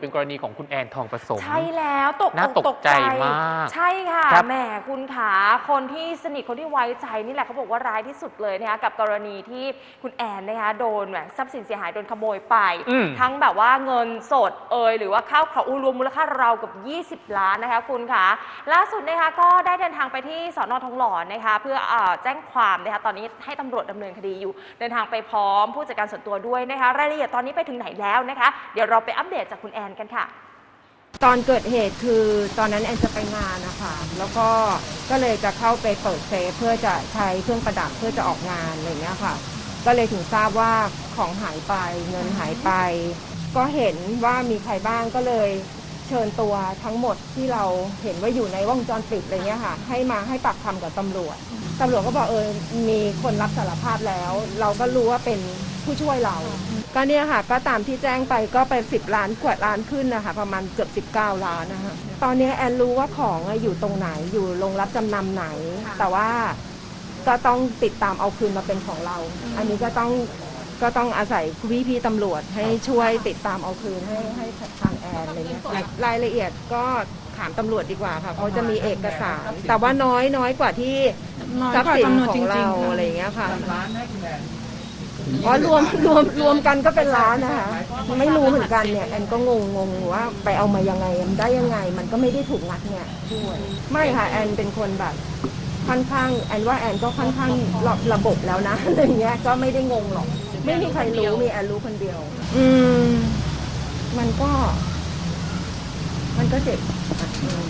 เป็นกรณีของคุณแอนทองผสม ใช่แล้วตกน่าอกตกใจมากใช่ค่ะครับแหมคุณขาคนที่สนิทคนที่ไว้ใจนี่แหละเขาบอกว่าร้ายที่สุดเลยนะคะกับกรณีที่คุณแอนนะคะโดนแบบทรัพย์สินเสียหายโดนขโมยไปอืมทั้งแบบว่าเงินสดเอยหรือว่าข้าวของอูรวมมูลค่าราวกับ 20 ล้านนะคะคุณคะล่าสุดนะคะก็ได้เดินทางไปที่สอนอทองหล่อนะคะเพื่อเออแจ้งความนะคะตอนนี้ให้ตำรวจดำเนินคดีอยู่ เดินทางไปพร้อมผู้จัดการส่วนตัวด้วยนะคะรายละเอียดตอนนี้ไปถึงไหนแล้วนะคะเดี๋ยวเราไปอัปเดตจากคุณแอนกันค่ะ ตอนเกิดเหตุคือตอนนั้นแอนจะไปงานนะคะแล้วก็ก็เลยจะเข้าไปเปิดเซฟเพื่อจะใช้เครื่องประดับเพื่อจะออกงานอะไรเงี้ยค่ะ ก็เลยถึงทราบว่าของหายไปเงินหายไป ก็เห็นว่ามีใครบ้างก็เลยเชิญตัวทั้งหมดที่เราเห็นว่าอยู่ในวงจรปิดอะไรเงี้ยค่ะ ให้มาให้ปากคำกับตำรวจตำรวจก็บอกเออมีคนรับสารภาพแล้ว เราก็รู้ว่าเป็น ผู้ช่วยเรา ก็เนี่ยค่ะก็ตามที่แจ้งไปก็เป็นสิบล้านกว่าล้านขึ้นนะคะ ประมาณเกือบสิบเก้าล้านนะคะ ตอนนี้แอนรู้ว่าของอะอยู่ตรงไหนอยู่โรงรับจำนำไหน แต่ว่าก็ต้องติดตามเอาคืนมาเป็นของเรา อันนี้ก็ต้องก็ต้องอาศัยพี่พี่ๆตำรวจให้ช่วยติดตามเอาคืนให้ให้ทางแอนอะไรเงี้ยรายละเอียดก็ถามตำรวจดีกว่าค่ะเขาจะมีเอกสาร แต่ว่าน้อยน้อยกว่าที่น้อยทรัพกว่าย์สินจำนวนขอจงริงเราๆค่ะอะไรอย่างเงี้ยค่ะ อ๋อรวมรวมรวมกันก็เป็นล้านนะคะไม่รู้เหมือนกันเนี่ยแอนก็งงงงว่าไปเอามายังไงมันได้ยังไง มันก็ไม่ได้ถูกงัดเนี่ยด้วยไม่ค่ะแอนเป็นคนแบบค่อนข้างแอนว่าแอนก็ค่อนข้างระระบบแล้วนะอะไรเงี้ยก็ไม่ได้งงหรอก ไม่มีใครรู้มีแอนรู้คนเดียว อืม มันก็ มันก็เจ็บอะอืม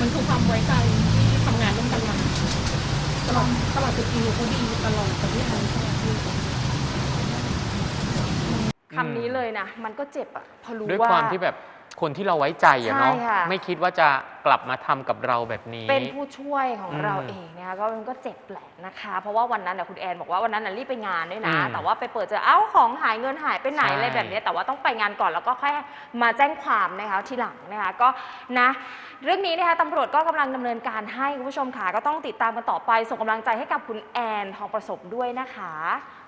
มันคือความไว้ใจที่ทำงานร่วมกันมาตลอดตลอดสิบปีเขาดีตลอดกับพี่แอนใช่ไหมพี่ คำ นี้เลยนะ มันก็เจ็บอะพอรู้ด้วยว่าความที่แบบคนที่เราไว้ใจอะเนาะใช่ค่ะ ไม่คิดว่าจะกลับมาทำกับเราแบบนี้ เป็นผู้ช่วยของอืมเราเองนะคะก็มันก็เจ็บแหละนะคะ เพราะว่าวันนั้นน่ะคุณแอนบอกว่าวันนั้นน่ะรีบไปงานด้วยนะ อืมแต่ว่าไปเปิดเจอเอ้าของหายเงินหายไปไหนใช่อะไรแบบนี้แต่ว่าต้องไปงานก่อนแล้วก็ค่อยมาแจ้งความนะคะทีหลังนะคะก็นะ เรื่องนี้นะคะตำรวจก็กำลังดำเนินการให้คุณผู้ชมค่ะก็ต้องติดตามกันต่อไปส่งกำลังใจให้กับคุณแอนทองประสมด้วยนะคะ